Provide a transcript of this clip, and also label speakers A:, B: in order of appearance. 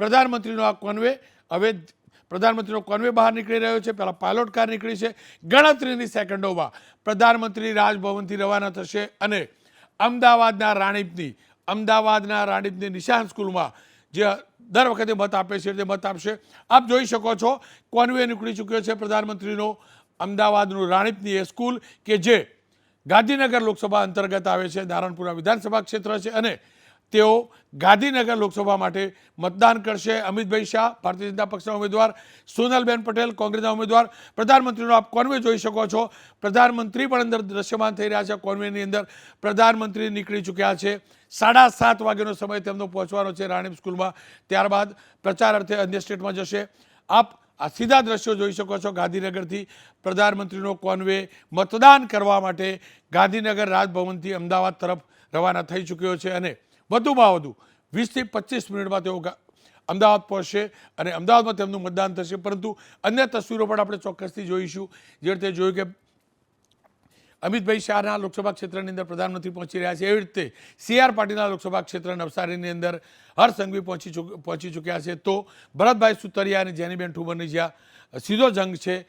A: પ્રધાનમંત્રીનો આ કોન્વે, હવે પ્રધાનમંત્રીનો કોન્વે બહાર નીકળી રહ્યો છે, પહેલાં પાયલોટ કાર નીકળી છે, ગણતરીની સેકન્ડોમાં પ્રધાનમંત્રી રાજભવનથી રવાના થશે અને અમદાવાદના રાણીપની અમદાવાદના રાણીપની નિશાન સ્કૂલમાં જે દર વખતે મત આપે છે તે મત આપશે. આપ જોઈ શકો છો, કોન્વે નીકળી ચૂક્યો છે પ્રધાનમંત્રીનો, અમદાવાદનું રાણીપની એ સ્કૂલ કે જે ગાંધીનગર લોકસભા અંતર્ગત આવે છે, નારણપુરા વિધાનસભા ક્ષેત્ર છે અને તેઓ ગાંધીનગર લોકસભા માટે મતદાન કરશે. અમિતભાઈ શાહ, ભારતીય જનતા પક્ષના ઉમેદવાર. સોનલબેન પટેલ, કોંગ્રેસના ઉમેદવાર. પ્રધાનમંત્રીનો આપ કોન્વે જોઈ શકો છો. પ્રધાનમંત્રી પણ અંદર દ્રશ્યમાન થઈ રહ્યા છે. કોન્વેની અંદર પ્રધાનમંત્રી નીકળી ચૂક્યા છે. સાડા સાત વાગ્યાનો સમય તેમનો પહોંચવાનો છે રાણીપ સ્કૂલમાં. ત્યારબાદ પ્રચાર અર્થે અન્ય સ્ટેટમાં જશે. આપ આ સીધા દ્રશ્યો જોઈ શકો છો. ગાંધીનગરથી પ્રધાનમંત્રીનો કોન્વે મતદાન કરવા માટે ગાંધીનગર રાજભવનથી અમદાવાદ તરફ રવાના થઈ ચૂક્યો છે અને વધુમાં વધુ વીસથી પચીસ મિનિટમાં તેઓ અમદાવાદ પહોંચશે અને અમદાવાદમાં તેમનું મતદાન થશે. પરંતુ અન્ય તસવીરો પણ આપણે ચોક્કસથી જોઈશું. જે રીતે જોયું કે અમિતભાઈ શાહના લોકસભા ક્ષેત્રની અંદર પ્રધાનમંત્રી પહોંચી રહ્યા છે. એવી રીતે સી આર પાટીલના લોકસભા ક્ષેત્ર નવસારીની અંદર હર સંઘવી પહોંચી પહોંચી ચૂક્યા છે. તો ભરતભાઈ સુતરિયા અને જેનીબેન ઠુમરની જ્યાં સીધો જંગ છે.